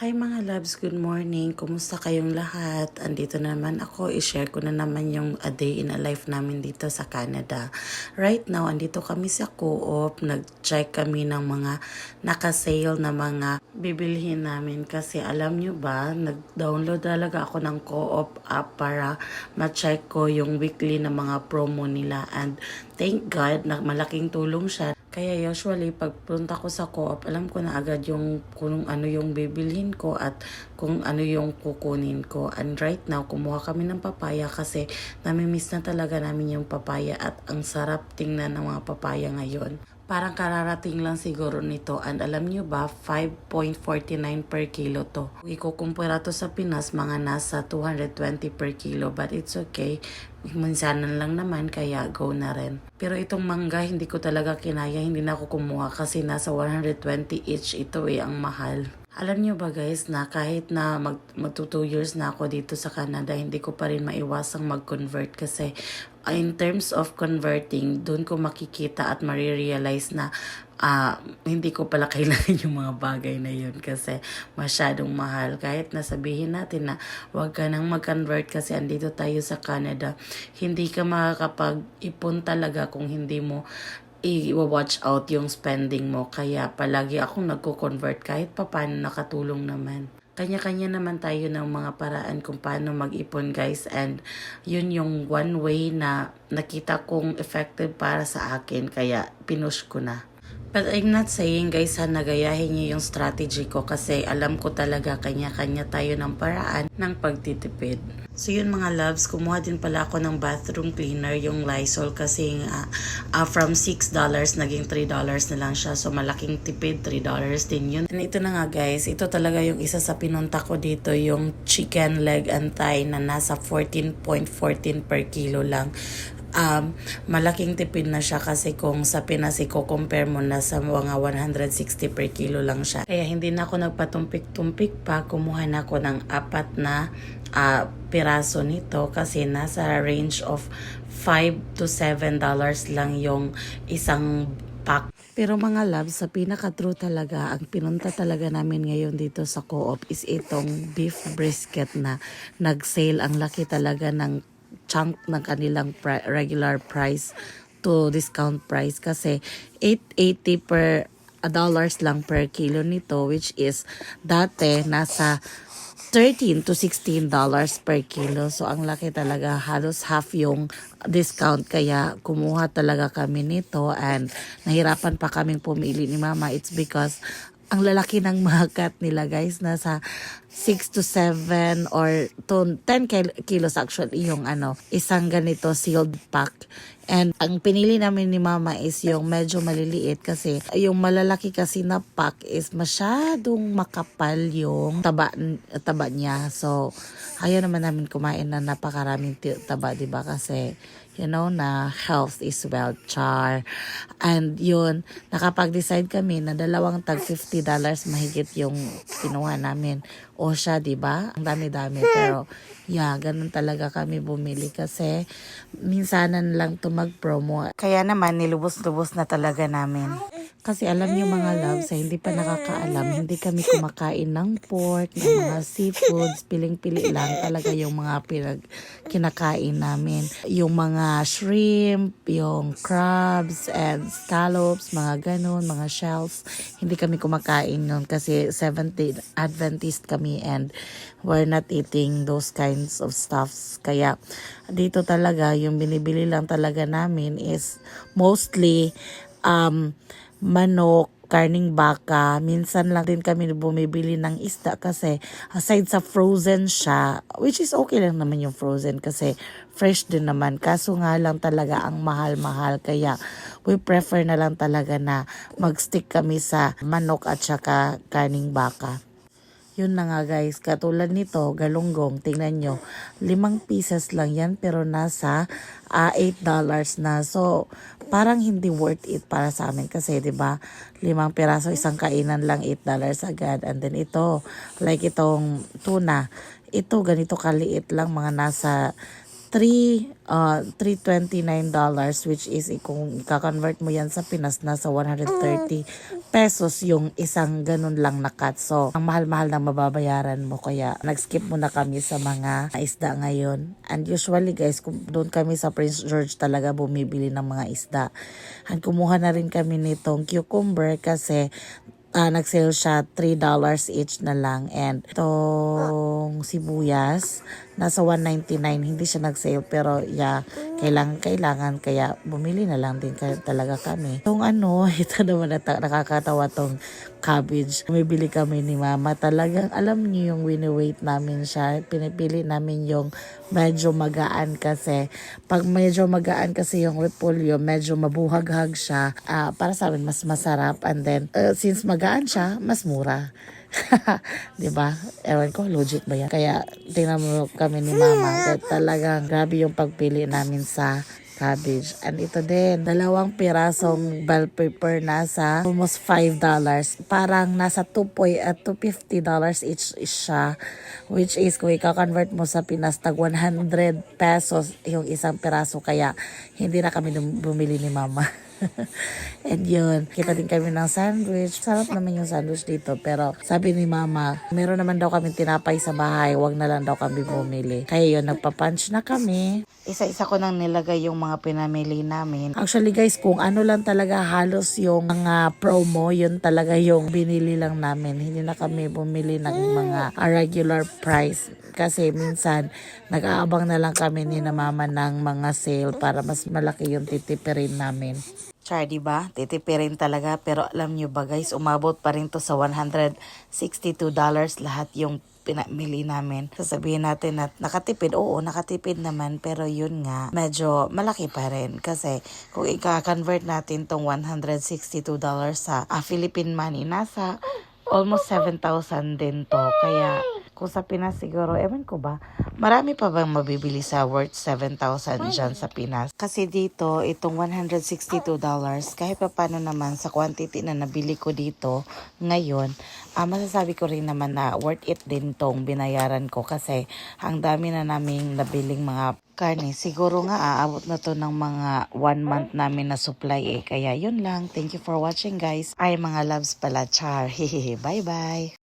Hi mga loves, good morning. Kumusta kayong lahat? Andito na naman ako. I-share ko na naman yung a day in a life namin dito sa Canada. Right now, andito kami sa Co-op. Nag-check kami ng mga naka-sale na mga bibilhin namin. Kasi alam nyo ba, nag-download talaga ako ng Co-op app para ma-check ko yung weekly na mga promo nila. And thank God, na malaking tulong siya. Kaya usually, pag punta ko sa co-op, alam ko na agad yung kung ano yung bibilhin ko at kung ano yung kukunin ko. And right now, kumuha kami ng papaya kasi namimiss na talaga namin yung papaya at ang sarap tingnan ng mga papaya ngayon. Parang kararating lang siguro nito and alam nyo ba, 5.49 per kilo to. Ikukumpara to sa Pinas, mga nasa 220 per kilo but it's okay. Minsanan lang naman kaya go na rin. Pero itong mangga hindi ko talaga kinaya, hindi na ako kumuha kasi nasa 120 each ito eh, ang mahal. Alam nyo ba guys na kahit na mag, magto 2 years na ako dito sa Canada, hindi ko pa rin maiwasang mag-convert kasi uh, in terms of converting, doon ko makikita at marirealize na ah hindi ko pala kailangan yung mga bagay na yun kasi masyadong mahal. Kahit nasabihin natin na huwag ka nang mag-convert kasi andito tayo sa Canada, hindi ka makakapag-ipon talaga kung hindi mo i-watch out yung spending mo. Kaya palagi akong nagko-convert kahit papaano nakatulong naman. Kanya-kanya naman tayo ng mga paraan kung paano mag-ipon guys and yun yung one way na nakita kong effective para sa akin kaya pinush ko na. But I'm not saying guys ha nagayahin niyo yung strategy ko kasi alam ko talaga kanya-kanya tayo ng paraan ng pagtitipid. So yun mga loves, kumuha din pala ako ng bathroom cleaner, yung Lysol kasi nga ah, from $6 naging $3 na lang siya. So malaking tipid, $3 din yun. And ito na nga guys, ito talaga yung isa sa pinunta ko dito, yung chicken leg and thigh na nasa 14.14 per kilo lang um, malaking tipid na siya kasi kung sa Pinas i-compare mo na sa mga 160 per kilo lang siya. Kaya hindi na ako nagpatumpik-tumpik pa, kumuha na ako ng apat na ah, piraso nito kasi nasa range of 5 to 7 dollars lang yung isang pack. Pero mga loves, sa pinaka-true talaga, ang pinunta talaga namin ngayon dito sa co-op is itong beef brisket na nag-sale. Ang laki talaga ng chunk ng kanilang pri- regular price to discount price kasi 880 per a dollars lang per kilo nito which is dati nasa 13 to 16 dollars per kilo. So, ang laki talaga. Halos half yung discount. Kaya, kumuha talaga kami nito. And, nahirapan pa kaming pumili ni mama. It's because, ang lalaki ng mga nila guys. Nasa 6 to 7 or to 10 kil- kilos actually yung ano, isang ganito sealed pack. And ang pinili namin ni mama is yung medyo maliliit kasi yung malalaki kasi na pack is masyadong makapal yung taba, taba niya. So, ayaw naman namin kumain na napakaraming taba, di ba? Kasi, you know, na health is wealth, char. And yun, nakapag-decide kami na dalawang tag $50 mahigit yung kinuha namin. O siya, di ba? Ang dami-dami. Pero, yeah, ganun talaga kami bumili kasi minsanan lang to mag-promo. Kaya naman, nilubos-lubos na talaga namin. Kasi alam niyo mga loves, sa hindi pa nakakaalam, hindi kami kumakain ng pork, ng mga seafoods, piling-pili lang talaga yung mga pinag kinakain namin. Yung mga shrimp, yung crabs and scallops, mga ganun, mga shells. Hindi kami kumakain nun kasi 70 Adventist kami and we're not eating those kinds of stuffs. Kaya dito talaga, yung binibili lang talaga namin is mostly um, manok, karning baka. Minsan lang din kami bumibili ng isda kasi aside sa frozen siya, which is okay lang naman yung frozen kasi fresh din naman. Kaso nga lang talaga ang mahal-mahal kaya we prefer na lang talaga na magstick kami sa manok at saka karning baka. Yun na nga guys, katulad nito, galunggong, tingnan nyo, limang pieces lang yan pero nasa ah, $8 na. So, parang hindi worth it para sa amin kasi 'di ba limang piraso isang kainan lang $8 agad. And then ito like itong tuna. Ito ganito kaliit lang mga nasa 3 uh, $329 which is kung i-convert mo yan sa Pinas nasa 130 pesos yung isang ganun lang na cut. So, ang mahal-mahal na mababayaran mo. Kaya, nag-skip muna kami sa mga isda ngayon. And usually guys, kung doon kami sa Prince George talaga bumibili ng mga isda. And kumuha na rin kami nitong cucumber kasi ah, nag-sale siya $3 each na lang. And itong sibuyas, nasa 199 hindi siya nag-sale pero yeah, kailangan kailangan kaya bumili na lang din kaya talaga kami. Itong ano, ito naman nata- nakakatawa tong cabbage. Bumibili kami ni mama. Talagang alam niyo yung wini-wait namin siya. Pinipili namin yung medyo magaan kasi pag medyo magaan kasi yung repolyo, medyo mabuhaghag siya. Ah, para sa amin mas masarap and then uh, since magaan siya, mas mura. 'Di ba? Ewan ko, logic ba yan? Kaya tingnan mo kami ni Mama. Talagang grabe yung pagpili namin sa cabbage. And ito din, dalawang pirasong bell pepper nasa almost $5. Parang nasa 2 point, at $250 each siya. Which is, kung ika-convert mo sa Pinas, tag 100 pesos yung isang piraso. Kaya, hindi na kami bumili ni Mama. And yun, kita din kami ng sandwich. Sarap naman yung sandwich dito. Pero sabi ni mama, meron naman daw kami tinapay sa bahay. Wag na lang daw kami bumili. Kaya yun, nagpa-punch na kami. Isa-isa ko nang nilagay yung mga pinamili namin. Actually guys, kung ano lang talaga halos yung mga promo, yun talaga yung binili lang namin. Hindi na kami bumili ng mga regular price. Kasi minsan, nag-aabang na lang kami ni na mama ng mga sale para mas malaki yung titipirin namin. Char, di ba? Titipirin talaga. Pero alam nyo ba guys, umabot pa rin to sa $162 lahat yung pinamili namin. Sasabihin natin na nakatipid. Oo, nakatipid naman. Pero yun nga, medyo malaki pa rin. Kasi kung i-convert natin tong $162 sa ah, Philippine money, nasa almost 7,000 din to. Kaya kung sa Pinas siguro, ewan ko ba, marami pa bang mabibili sa worth 7,000 dyan sa Pinas? Kasi dito, itong $162, kahit pa paano naman sa quantity na nabili ko dito ngayon, ah masasabi ko rin naman na worth it din tong binayaran ko kasi ang dami na naming nabiling mga karne. Siguro nga aabot na to ng mga one month namin na supply eh. Kaya yun lang. Thank you for watching guys. Ay mga loves pala. Char. Hehehe. Bye bye.